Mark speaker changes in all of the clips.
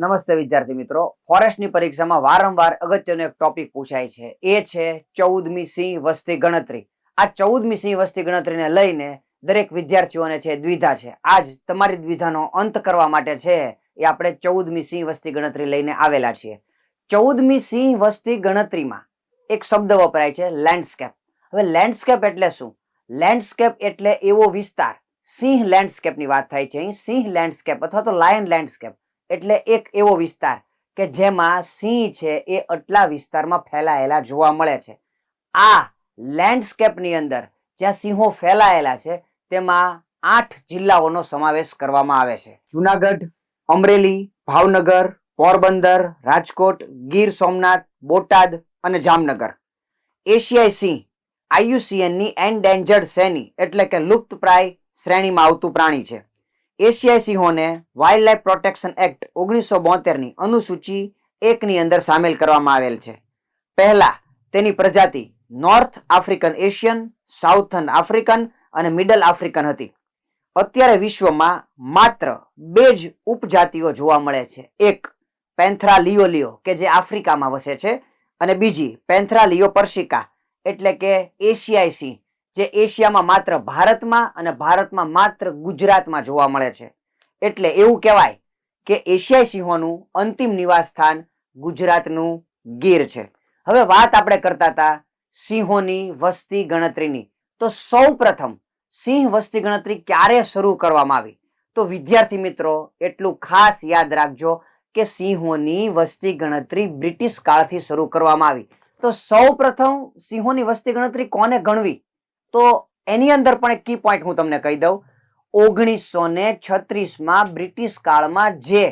Speaker 1: નમસ્તે વિદ્યાર્થી મિત્રો. ફોરેસ્ટની પરીક્ષામાં વારંવાર અગત્યનો એક ટોપિક પૂછાય છે. એ છે ચૌદમી સિંહ વસ્તી ગણતરી. આ ચૌદમી સિંહ વસ્તી ગણતરીને લઈને દરેક વિદ્યાર્થીઓને છે દ્વિધા છે. આજ તમારી દ્વિધાનો અંત કરવા માટે છે એ આપણે ચૌદમી સિંહ વસ્તી ગણતરી લઈને આવેલા છીએ. ચૌદમી સિંહ વસ્તી ગણતરીમાં એક શબ્દ વપરાય છે લેન્ડસ્કેપ હવે લેન્ડસ્કેપ એટલે શું? લેન્ડસ્કેપ એટલે એવો વિસ્તાર સિંહ લેન્ડસ્કેપની વાત થાય છે અહીં. સિંહ લેન્ડસ્કેપ અથવા તો લાયન લેન્ડસ્કેપ એટલે એક એવો વિસ્તાર કે જેમાં સિંહ છે એ આટલા વિસ્તારમાં ફેલાયેલા જોવા મળે છે. આ લેન્ડસ્કેપની અંદર જ્યાં સિંહો ફેલાયેલા છે, તેમાં આઠ જિલ્લાઓનો સમાવેશ કરવામાં આવે છે. જુનાગઢ, અમરેલી, ભાવનગર, પોરબંદર, રાજકોટ, ગીર સોમનાથ, બોટાદ અને જામનગર. એશિયાઈ સિંહ આયુસીએનની એન્ડેન્જર્ડ સેની એટલે કે લુપ્તપ્રાય શ્રેણીમાં આવતું પ્રાણી છે. એશિયાઈ સિંહોને વાઇલ્ડ લાઇફ પ્રોટેક્શન એક્ટ ઓગણીસો બોતેરની અનુસૂચિ એકની અંદર સામેલ કરવામાં આવેલ છે. પહેલા, તેની પ્રજાતિ north African Asian southern African અને મિડલ આફ્રિકન હતી. અત્યારે વિશ્વમાં માત્ર બે જ ઉપજાતિઓ જોવા મળે છે. એક પેન્થરા લિયોલિયો કે જે આફ્રિકામાં વસે છે, અને બીજી પેન્થરા લિયો પર્શિકા એટલે કે એશિયાઈ સિંહ જે એશિયામાં માત્ર ભારતમાં અને ભારતમાં માત્ર ગુજરાતમાં જોવા મળે છે. એટલે એવું કહેવાય કે એશિયાઈ સિંહોનું અંતિમ નિવાસ સ્થાન ગુજરાતનું ગીર છે. હવે વાત આપણે કરતા હતા સિંહોની વસ્તી ગણતરીની. તો સૌ પ્રથમ સિંહ વસ્તી ગણતરી ક્યારે શરૂ કરવામાં આવી? તો વિદ્યાર્થી મિત્રો, એટલું ખાસ યાદ રાખજો કે સિંહોની વસ્તી ગણતરી બ્રિટિશ કાળથી શરૂ કરવામાં આવી. તો સૌ પ્રથમ સિંહોની વસ્તી ગણતરી કોને ગણવી? તો એની અંદર પણ એક કી પોઈન્ટ હું તમને કહી દઉં. ઓગણીસો ને છત્રીસમાં બ્રિટિશ કાળમાં જે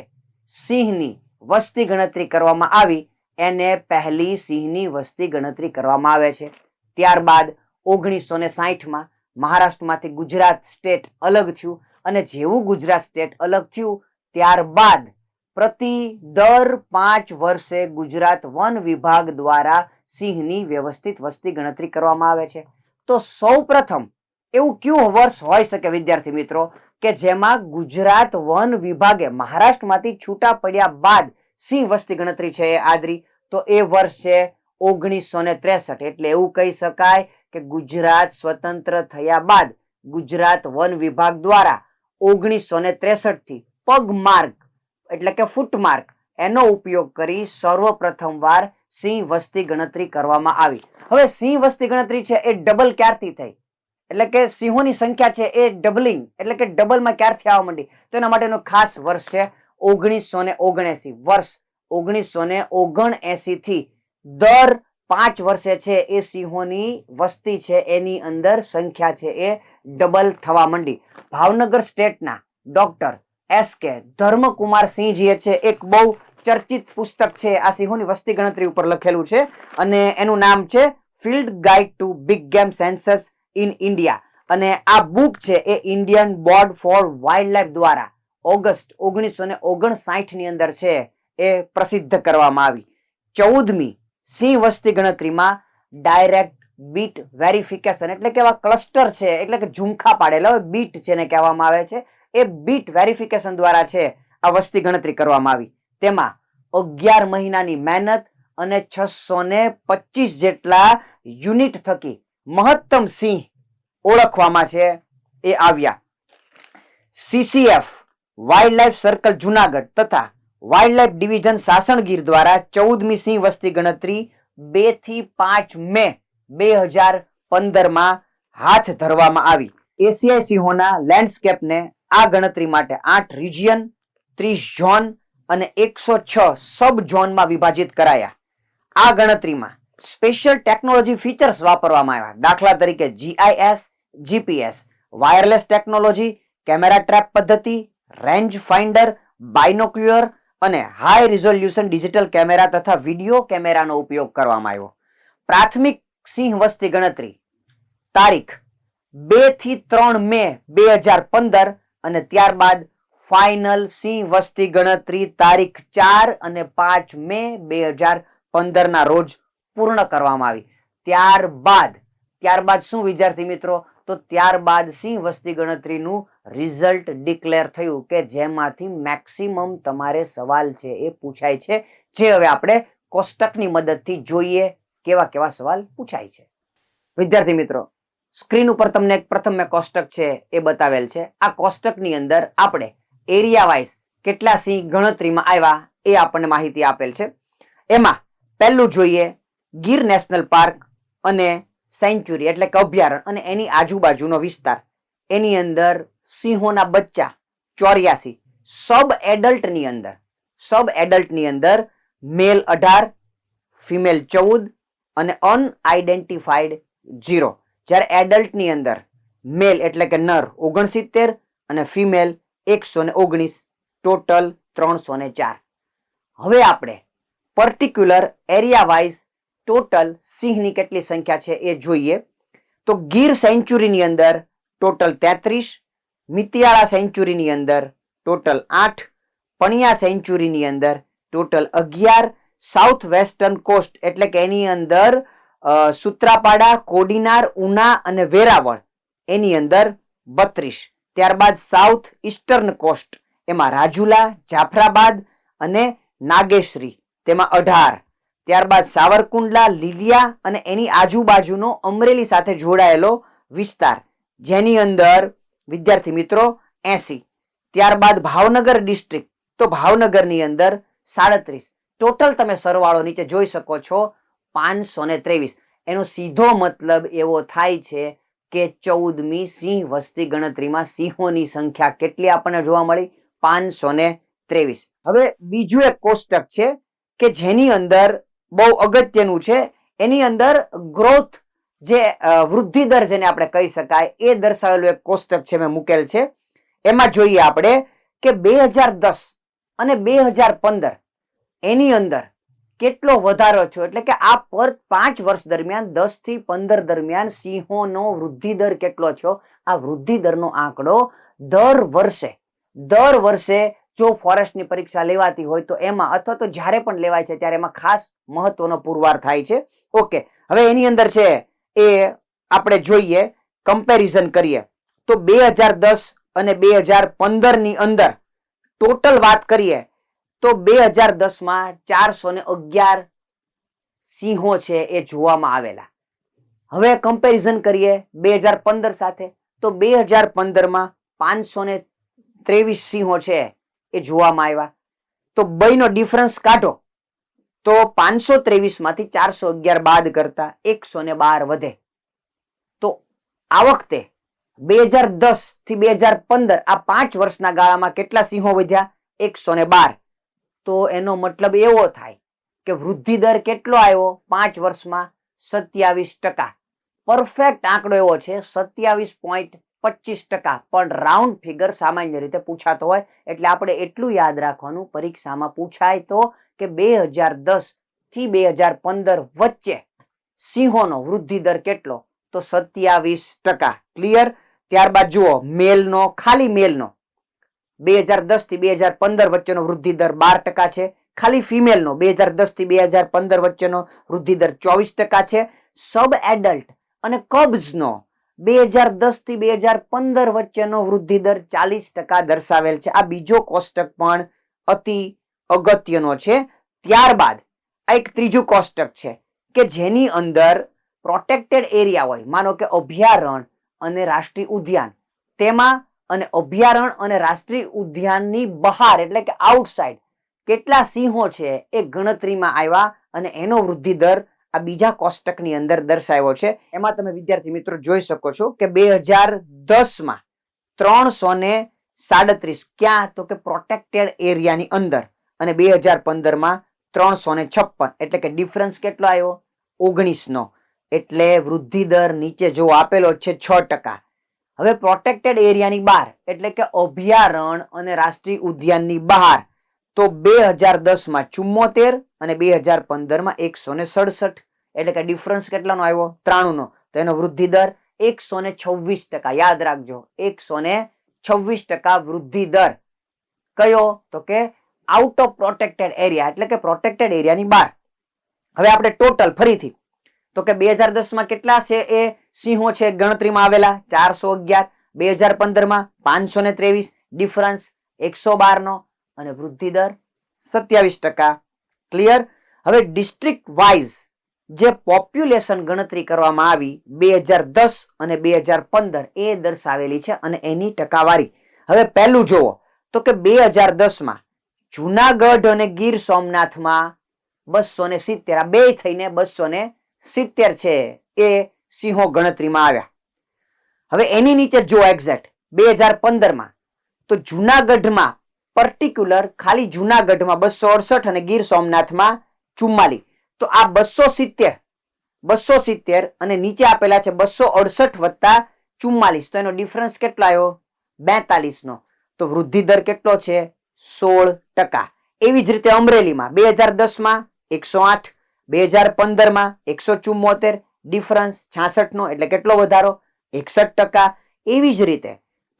Speaker 1: સિંહની વસ્તી ગણતરી કરવામાં આવી, એને પહેલી સિંહની વસ્તી ગણતરી કરવામાં આવે છે. ત્યારબાદ ઓગણીસો ને સાહીઠમાં મહારાષ્ટ્રમાંથી ગુજરાત સ્ટેટ અલગ થયું અને જેવું ગુજરાત સ્ટેટ અલગ થયું, ત્યારબાદ પ્રતિ દર પાંચ વર્ષે ગુજરાત વન વિભાગ દ્વારા સિંહની વ્યવસ્થિત વસ્તી ગણતરી કરવામાં આવે છે. તો સૌ એવું કયું વર્ષ હોઈ શકે વિદ્યાર્થી મિત્રો? કે જેમાં ગુજરાત વન વિભાગે મહારાષ્ટ્રમાંથી છૂટા પડ્યા બાદ સિંહ વસ્તી ગણતરી છે આદરી. તો એ વર્ષ છે ઓગણીસો ને ત્રેસઠ. એટલે એવું કહી શકાય કે ગુજરાત સ્વતંત્ર થયા બાદ ગુજરાત વન વિભાગ દ્વારા ઓગણીસો ને ત્રેસઠથી પગમાર્ગ, એટલે કે ફૂટમાર્ક એનો ઉપયોગ કરી સર્વપ્રથમ વાર સિંહ વસ્તી ગણતરી કરવામાં આવી. હવે સિંહ વસ્તી ગણતરી છે એ ડબલ ક્યારથી થઈ? એટલે કે સિંહોની સંખ્યા છે એ ડબલિંગ એટલે કે ડબલમાં ક્યારથી આવવા માંડી? તો એના માટેનો ખાસ વર્ષ છે ઓગણીસો ને ઓગણએસી. વર્ષ ઓગણીસો ને ઓગણએસી થી દર પાંચ વર્ષે છે એ સિંહોની વસ્તી છે, એની અંદર સંખ્યા છે એ ડબલ થવા માંડી. ભાવનગર સ્ટેટના ડોક્ટર એસ કે ધર્મકુમાર સિંહજીએ છે એક બહુ ચર્ચિત પુસ્તક છે આ સિંહોની વસ્તી ગણતરી ઉપર લખેલું છે અને એનું નામ છે field guide to big game census in India અને આ બુક છે એ Indian board for wildlife દ્વારા ઓગસ્ટ ઓગણીસો ને ઓગણસાઠ અંદર છે એ પ્રસિદ્ધ કરવામાં આવી. ચૌદમી સિંહ વસ્તી ગણતરીમાં ડાયરેક્ટ બીટ વેરિફિકેશન એટલે કે એવા ક્લસ્ટર છે, એટલે કે ઝુમખા પાડેલા હોય બીટ જેને કહેવામાં આવે છે, એ બીટ વેરિફિકેશન દ્વારા છે આ વસ્તી ગણતરી કરવામાં આવી. તેમાં અગિયાર મહિનાની મહેનત અને છસો ને પચીસ જેટલા યુનિટ થકી મહત્તમ સિંહ ઓળખવામાં છે. એ આવ્યા. CCF wildlife circle Junagadh તથા વાઇલ્ડ લાઈફ ડિવિઝન સાસણગીર દ્વારા ચૌદમી સિંહ વસ્તી ગણતરી બેથી પાંચ મે બે હજાર પંદરમાં હાથ ધરવામાં આવી. એશિયાઈ સિંહોના લેન્ડસ્કેપને આ ગણતરી માટે આઠ રિજિયન ત્રીસ ઝોન અને એકસો છ સબ ઝોનમાં વિભાજિત કરાયા. આ ગણતરીમાં સ્પેશિયલ ટેકનોલોજી ફીચર્સ વાપરવામાં આવ્યા. દાખલા તરીકે GIS GPS wireless technology, camera trap પદ્ધતિ, રેન્જ ફાઇન્ડર બાયનોક્યુલર અને હાઈ રિઝોલ્યુશન ડિજિટલ કેમેરા તથા વિડિયો કેમેરાનો ઉપયોગ કરવામાં આવ્યો. પ્રાથમિક સિંહ વસ્તી ગણતરી. તારીખ બેથી ત્રણ મે બે હજાર પંદર અને ત્યારબાદ ફાઇનલ સિંહ વસ્તી ગણતરી તારીખ ચાર અને પાંચ મે બે હજાર પંદર ના રોજ પૂર્ણ કરવામાં આવી. ત્યારબાદ ત્યારબાદ શું વિદ્યાર્થી મિત્રો? તો ત્યારબાદ સિંહ વસ્તી ગણતરીનું રિઝલ્ટ ડિક્લેર થયું કે જેમાંથી મેક્સિમમ તમારે સવાલ છે એ પૂછાય છે. જે હવે આપણે કોષ્ટકની મદદથી જોઈએ કેવા કેવા સવાલ પૂછાય છે. વિદ્યાર્થી મિત્રો, સ્ક્રીન ઉપર તમને એક પ્રથમ મેં કોષ્ટક છે એ બતાવેલ છે. આ કોષ્ટકની અંદર આપણે એરિયા વાઇઝ કેટલા સિંહ ગણતરીમાં આવ્યા એ આપણને માહિતી આપેલ છે. એમાં પહેલું જોઈએ ગીર નેશનલ પાર્ક અને સેન્ચુરી એટલે કે અભયારણ્ય અને એની આજુબાજુનો વિસ્તાર. એની અંદર સિંહોના બચ્ચા ચોર્યાસી, સબ એડલ્ટની અંદર, સબ એડલ્ટની અંદર મેલ અઢાર, ફિમેલ ચૌદ અને અનઆઇડેન્ટિફાઈડ જીરો જ્યારે એડલ્ટની અંદર મેલ એટલે કે નર ઓગણસિત્તેર અને ફિમેલ એકસો ને ઓગણીસ, ટોટલ ત્રણસો ને ચાર. હવે આપણે પર્ટિક્યુલર એરિયા વાઇઝ ટોટલ સિંહની કેટલી સંખ્યા છે એ જોઈએ. તો ગીર સેન્ચુરીની અંદર ટોટલ તેત્રીસ, મિતિયાળા સેન્ચુરીની અંદર ટોટલ આઠ, પણિયા સેન્ચુરીની અંદર ટોટલ અગિયાર, સાઉથ વેસ્ટર્ન કોસ્ટ એટલે કે એની અંદર સુત્રાપાડા, કોડીનાર, ઉના અને વેરાવળ એની અંદર બત્રીસ. ત્યારબાદ સાઉથ ઈસ્ટર્ન કોસ્ટ, એમાં રાજુલા, જાફરાબાદ અને નાગેશ્રી, તેમાં અઢાર. ત્યારબાદ સાવરકુંડલા, લીલિયા અને એની આજુબાજુનો અમરેલી સાથે જોડાયેલો વિસ્તાર, જેની અંદર, વિદ્યાર્થી મિત્રો, એસી. ત્યારબાદ ભાવનગર ડિસ્ટ્રિક્ટ, તો ભાવનગરની અંદર સાડત્રીસ. ટોટલ તમે સરવાળો નીચે જોઈ શકો છો, પાંચસો ને ત્રેવીસ. એનો સીધો મતલબ એવો થાય છે કે ચૌદમી સિંહ વસ્તી ગણતરીમાં સિંહોની સંખ્યા કેટલી આપણને જોવા મળી? પાંચસો ને ત્રેવીસ. હવે બીજું એક કોષ્ટક છે કે જેની અંદર બહુ અગત્યનું છે. એની અંદર ગ્રોથ જે વૃદ્ધિ દર જેને આપણે કહી શકાય, એ દર્શાવેલું એક કોષ્ટક છે મેં મૂકેલ છે. એમાં જોઈએ આપણે કે બે હજાર દસ અને બે હજાર પંદર એની અંદર કેટલો વધારો થયો? એટલે કે આ પર પાંચ વર્ષ દરમિયાન, દસથી પંદર દરમિયાન સિંહોનો વૃદ્ધિ દર કેટલો થયો? આ વૃદ્ધિ દરનો આંકડો દર વર્ષે દર વર્ષે જો ફોરેસ્ટની પરીક્ષા લેવાતી હોય તો એમાં, અથવા તો જ્યારે પણ લેવાય છે ત્યારે એમાં ખાસ મહત્વનો પુરવાર થાય છે. ઓકે, હવે એની અંદર છે એ આપણે જોઈએ કમ્પેરિઝન કરીએ. તો બે હજાર દસ અને બે હજાર પંદરની અંદર ટોટલ વાત કરીએ તો બે હજાર દસમાં ચારસો ને અગિયાર સિંહો છે એ જોવામાં આવેલા. હવે કમ્પેરિઝન કરીએ બે હજાર પંદર સાથે, તો બે હજાર પંદરમાં પાંચસો ને ત્રેવીસ સિંહો છે એ જોવામાં આવ્યા. તો બયનો ડિફરન્સ કાઢો, તો પાંચસો ત્રેવીસમાંથી ચારસો અગિયાર બાદ કરતા એકસો ને બાર વધે. તો આ વખતે બે હજાર દસથી બે હજાર પંદર, આ પાંચ વર્ષના ગાળામાં કેટલા સિંહો વધ્યા? એકસો ને બાર. તો એનો મતલબ એવો થાય કે વૃદ્ધિ દર કેટલો આવ્યો? પાંચ વર્ષમાં સત્યાવીસ ટકા. પરફેક્ટ આંકડો એવો છે, સત્યાવીસ પોઈન્ટ પચીસ ટકા. પણ રાઉન્ડ ફિગર સામાન્ય રીતે પૂછાતો હોય, એટલે આપણે એટલું યાદ રાખવાનું, પરીક્ષામાં પૂછાય તો કે બે હજાર દસથી બે હજાર પંદર વચ્ચે સિંહોનો વૃદ્ધિ દર કેટલો? તો સત્યાવીસ ટકા. ક્લિયર ત્યારબાદ જુઓ, મેલનો, ખાલી મેલનો. બે હજાર દસથી બે હજાર પંદર વચ્ચેનો વૃદ્ધિ દર બાર ટકા છે. ખાલી ફિમેલનો બે હજાર દસથી બે હજાર પંદર વચ્ચેનો વૃદ્ધિ દર ચોવીસ ટકા છે. સબ એડલ્ટ અને કબ્ઝનો બે હજાર દસથી બે હજાર પંદર વચ્ચેનો વૃદ્ધિ દર ચાલીસ ટકા દર્શાવેલ છે. આ બીજો કોષ્ટક પણ અતિ અગત્યનો છે. ત્યારબાદ આ એક ત્રીજું કોષ્ટક છે કે જેની અંદર પ્રોટેક્ટેડ એરિયા હોય, માનો કે અભયારણ્ય અને રાષ્ટ્રીય ઉદ્યાન, તેમાં અને અભયારણ્ય અને રાષ્ટ્રીય ઉદ્યાનની બહાર, એટલે કે આઉટસાઇડ કેટલા સિંહો છે એ ગણતરીમાં આવ્યા અને એનો વૃદ્ધિ દર આ બીજા કોષ્ટકની અંદર દર્શાવ્યો છે. એમાં તમે વિદ્યાર્થી મિત્રો જોઈ શકો છો કે બે હજાર દસમાં ત્રણસો ને સાડત્રીસ ક્યાં તો કે પ્રોટેક્ટેડ એરિયાની અંદર અને બે હજાર પંદરમાં ત્રણસો ને છપ્પન, એટલે કે ડિફરન્સ કેટલો આવ્યો? ઓગણીસનો. એટલે વૃદ્ધિ દર નીચે જો આપેલો છે છ ટકા હવે પ્રોટેક્ટેડ એરિયાની બહાર, એટલે કે અભયારણ્ય અને રાષ્ટ્રીય ઉદ્યાનની બહાર, તો બે હજાર દસમાં ચુમ્મોતેર અને બે હજાર પંદરમાં એકસો ને સડસઠ. એટલે કે ડિફરન્સ કેટલાનો આવ્યો? ત્રાણું નો તો એનો વૃદ્ધિ દર એકસો ને છવ્વીસ ટકા. યાદ રાખજો, એકસો ને છવ્વીસ ટકા વૃદ્ધિ દર. કયો? તો કે આઉટ ઓફ પ્રોટેક્ટેડ એરિયા એટલે કે પ્રોટેક્ટેડ એરિયાની બહાર. હવે આપણે ટોટલ ફરીથી તો કે બે હજાર દસમાં કેટલા છે એ? સિંહો છે ગણતરીમાં આવેલા ચારસો અગિયાર, બે હજાર પંદરમાં પાંચસો ને ત્રેવીસ ડિફરન્સ એકસો બાર નો અને વૃદ્ધિ દર સત્યાવીસ ટકા. ક્લિયર હવે ડિસ્ટ્રિક્ટ વાઇઝ જે પોપ્યુલેશન ગણતરી કરવામાં આવી બે હજાર દસ અને બે હજાર પંદર એ દર્શાવેલી છે અને એની ટકાવારી. હવે પહેલું જુઓ, તો કે બે હજાર દસમાં જુનાગઢ અને ગીર સોમનાથમાં બસો ને સિત્તેર બે થઈને બસો ને સિત્તેર છે એ સિંહો ગણતરીમાં આવ્યા. હવે એની નીચે જો એક્ઝેક્ટ બે હજાર પંદરમાં, તો જુનાગઢમાં પર્ટિક્યુલર ખાલી જુનાગઢમાં બસો અડસઠ અને ગીર સોમનાથમાં ચુમ્માલી તો આ બસો સિત્તેર બસો સિત્તેર અને નીચે આપેલા છે બસો અડસઠ વત્તા ચુમ્માલીસ. તો એનો ડિફરન્સ કેટલો આવ્યો? બેતાલીસનો. તો વૃદ્ધિ દર કેટલો છે? સોળ ટકા. એવી જ રીતે અમરેલીમાં બે હજાર દસમાં એકસો આઠ બે હજાર પંદરમાં એકસો ચુમ્મોતેર ડિફરન્સ છાસઠ નો એટલે કેટલો વધારો? એકસઠ ટકા. એવી જ રીતે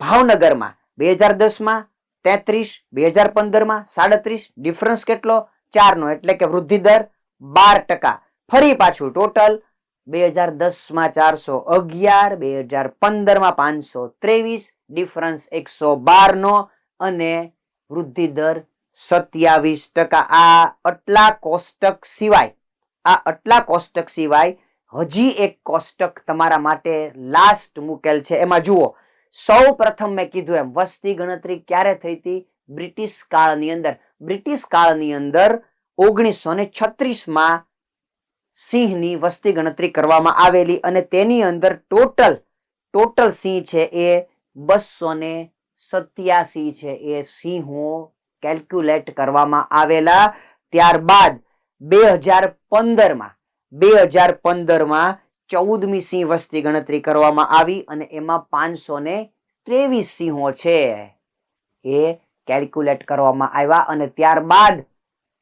Speaker 1: ભાવનગરમાં બે હજાર દસમાં તેત્રીસ, બે હજાર પંદરમાં સાડત્રીસ ડિફરન્સ કેટલો? ચાર નો એટલે કે વૃદ્ધિ દર બાર ટકા. ફરી પાછું ટોટલ બે હજાર દસમાં ચારસો અગિયાર, બે હજાર પંદરમાં પાંચસો ત્રેવીસ ડિફરન્સ એકસો બાર નો અને વૃદ્ધિ દર સત્યાવીસ ટકા. આ આટલા કોષ્ટક સિવાય આ આટલા કોષ્ટક સિવાય હજી એક કોષ્ટક તમારા માટે લાસ્ટ મૂકેલ છે. એમાં જુઓ, સૌ પ્રથમ મેં કીધું એમ, વસ્તી ગણતરી ક્યારે થઈ હતી? બ્રિટિશ કાળની અંદર. બ્રિટિશ કાળની અંદર ઓગણીસો ને છત્રીસમાં સિંહની વસ્તી ગણતરી કરવામાં આવેલી અને તેની અંદર ટોટલ ટોટલ સિંહ છે એ બસો ને સત્યાસી છે. એ સિંહો કેલ્ક્યુલેટ કરવામાં આવેલા. ત્યારબાદ બે હજાર પંદરમાં, બે હજાર પંદરમાં ચૌદમી સિંહ વસ્તી ગણતરી કરવામાં આવી અને એમાં પાંચસો ને ત્રેવીસ સિંહો છે એ કેલ્ક્યુલેટ કરવામાં આવ્યા અને ત્યારબાદ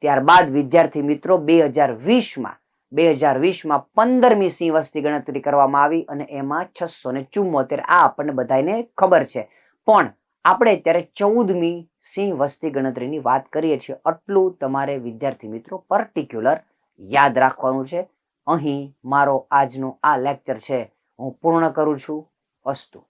Speaker 1: ત્યારબાદ વિદ્યાર્થી મિત્રો બે હજાર વીસમાં, બે હજાર વીસમાં પંદરમી સિંહ વસ્તી ગણતરી કરવામાં આવી અને એમાં છસો ને ચુમ્મોતેર. આ આપણને બધાને ખબર છે. પણ આપણે અત્યારે ચૌદમી સિંહ વસ્તી ગણતરીની વાત કરીએ છીએ. આટલું તમારે વિદ્યાર્થી મિત્રો પર્ટિક્યુલર યાદ રાખવાનું છે. અહીં મારો આજનો આ લેક્ચર છે. હું પૂર્ણ કરું છું. અસ્તુ.